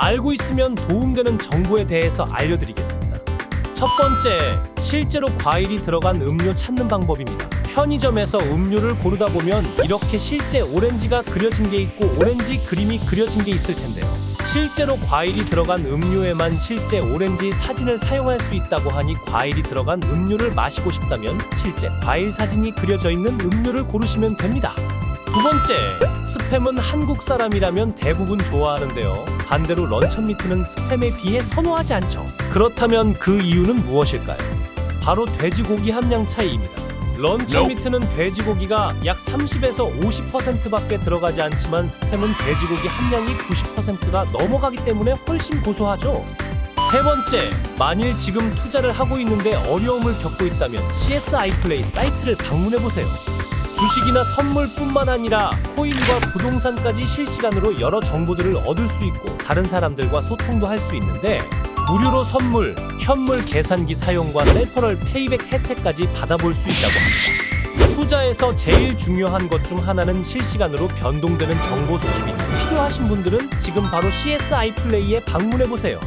알고 있으면 도움되는 정보에 대해서 알려드리겠습니다. 첫 번째, 실제로 과일이 들어간 음료 찾는 방법입니다. 편의점에서 음료를 고르다 보면 이렇게 실제 오렌지가 그려진 게 있고 오렌지 그림이 그려진 게 있을 텐데요. 실제로 과일이 들어간 음료에만 실제 오렌지 사진을 사용할 수 있다고 하니 과일이 들어간 음료를 마시고 싶다면 실제 과일 사진이 그려져 있는 음료를 고르시면 됩니다. 두 번째, 스팸은 한국 사람이라면 대부분 좋아하는데요. 반대로 런천미트는 스팸에 비해 선호하지 않죠. 그렇다면 그 이유는 무엇일까요? 바로 돼지고기 함량 차이입니다. 런천미트는 돼지고기가 약 30에서 50%밖에 들어가지 않지만 스팸은 돼지고기 함량이 90%가 넘어가기 때문에 훨씬 고소하죠. 세 번째, 만일 지금 투자를 하고 있는데 어려움을 겪고 있다면 CSI 플레이 사이트를 방문해 보세요. 주식이나 선물뿐만 아니라 코인과 부동산까지 실시간으로 여러 정보들을 얻을 수 있고 다른 사람들과 소통도 할 수 있는데 무료로 선물, 현물 계산기 사용과 셀퍼럴 페이백 혜택까지 받아볼 수 있다고 합니다. 투자에서 제일 중요한 것 중 하나는 실시간으로 변동되는 정보 수집이 필요하신 분들은 지금 바로 CSI 플레이에 방문해 보세요.